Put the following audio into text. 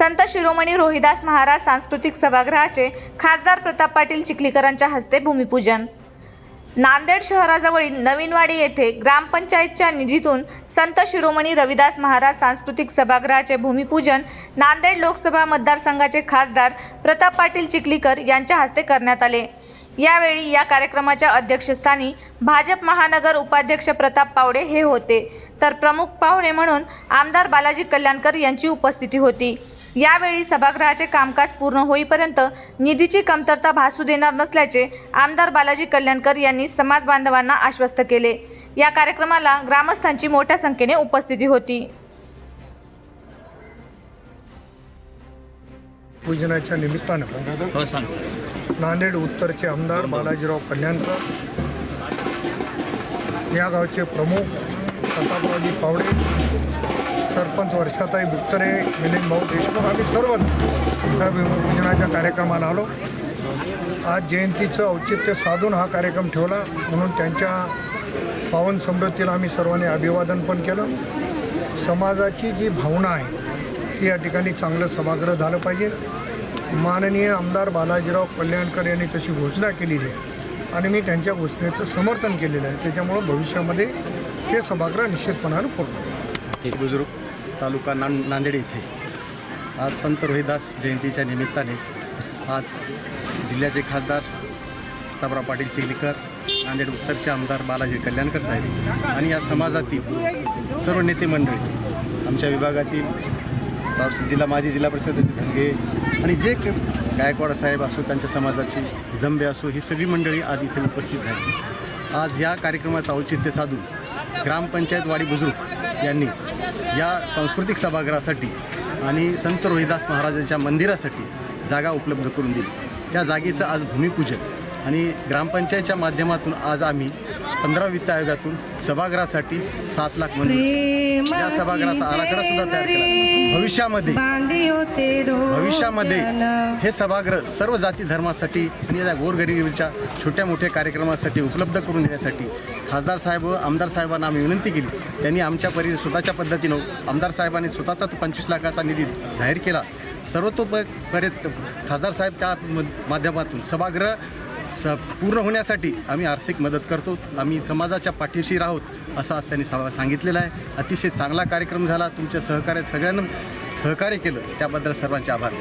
संत शिरोमणी रोहिदास महाराज सांस्कृतिक सभागृहाचे खासदार प्रताप पाटील चिखलीकरांच्या हस्ते भूमिपूजन. नांदेड शहराजवळील नवीनवाडी येथे ग्रामपंचायतच्या निधीतून संत शिरोमणी रविदास महाराज सांस्कृतिक सभागृहाचे भूमिपूजन नांदेड लोकसभा मतदारसंघाचे खासदार प्रताप पाटील चिखलीकर यांच्या हस्ते करण्यात आले. यावेळी या कार्यक्रमाच्या अध्यक्षस्थानी भाजप महानगर उपाध्यक्ष प्रताप पावडे हे होते. तर प्रमुख पाहुणे म्हणून आमदार बालाजी कल्याणकर यांची उपस्थिती होती. यावेळी सभागृहाचे कामकाज पूर्ण होईपर्यंत निधीची कमतरता भासू देणार नसल्याचे आमदार बालाजी कल्याणकर यांनी समाज बांधवांना आश्वस्त केले. या कार्यक्रमाला ग्रामस्थांची मोठ्या संख्येने उपस्थिती होती. पूजनाच्या निमित्तानं हो सांग. नांदेड उत्तरचे आमदार बालाजीराव कल्याणकर या गावचे प्रमुख प्रतापरावजी पावडे सरपंच वर्षाताई बुक्तरे मिलिंद भाऊ देशमुख आम्ही सर्वच त्या पूजनाच्या कार्यक्रमाला आलो. आज जयंतीचं औचित्य साधून हा कार्यक्रम ठेवला म्हणून त्यांच्या पावन समृद्धीला आम्ही सर्वांनी अभिवादन पण केलं. समाजाची जी भावना आहे ती या ठिकाणी चांगलं सभागृह झालं पाहिजे. माननीय आमदार बालाजीराव कल्याणकर यांनी तशी घोषणा केलेली आहे. आणि मी त्यांच्या घोषणेचं समर्थन केलेलं आहे. त्याच्यामुळं भविष्यामध्ये हे सभागृह निश्चितपणानं पूर्ण होईल. बुजुर्ग तालुका नां नांदेड येथे आज संत रोहिदास जयंतीच्या निमित्ताने आज जिल्ह्याचे खासदार प्रतापराव पाटील चिखलीकर नांदेड उत्तरचे आमदार बालाजी कल्याणकर साहेब आणि या समाजातील सर्व नेते मंडळी आमच्या विभागातील जिल्हा माजी जिल्हा परिषद धनगे आणि जे के- गायकवाड साहेब असो त्यांच्या समाजाची जंबे असो ही सगळी मंडळी आज इथे उपस्थित झाली. आज या कार्यक्रमाचं औचित्य साधून ग्रामपंचायत वाडी बुजुर्ग यांनी या सांस्कृतिक सभागृहासाठी आणि संत रोहिदास महाराजांच्या मंदिरासाठी जागा उपलब्ध करून दिली. त्या जागेचं आज भूमिपूजन आणि ग्रामपंचायतच्या माध्यमातून आज आम्ही पंधरा वित्त आयोगातून सभागृहासाठी सात लाख मंजूर या सभागृहाचा आराखडा सुद्धा तयार केला. भविष्यामध्ये भविष्यामध्ये हे सभागृह सर्व जाती धर्मासाठी आणि या गोरगरिबीच्या छोट्या मोठ्या कार्यक्रमासाठी उपलब्ध करून देण्यासाठी खासदार साहेब व आमदार साहेबांना आम्ही विनंती केली. त्यांनी आमच्या परी स्वतःच्या पद्धतीनं आमदार साहेबांनी स्वतःचा पंचवीस लाखाचा निधी जाहीर केला. सर्वतोपर्यंत खासदार साहेब त्या माध्यमातून सभागृह स पूर्ण होण्यासाठी आम्ही आर्थिक मदत करतो. आम्ही समाजाच्या पाठीशी राहोत असं आज त्यांनी सा सांगितलेलं आहे. अतिशय चांगला कार्यक्रम झाला. तुमच्या सहकार्य सगळ्यांना सहकार्य केलं. त्याबद्दल सर्वांचे आभार.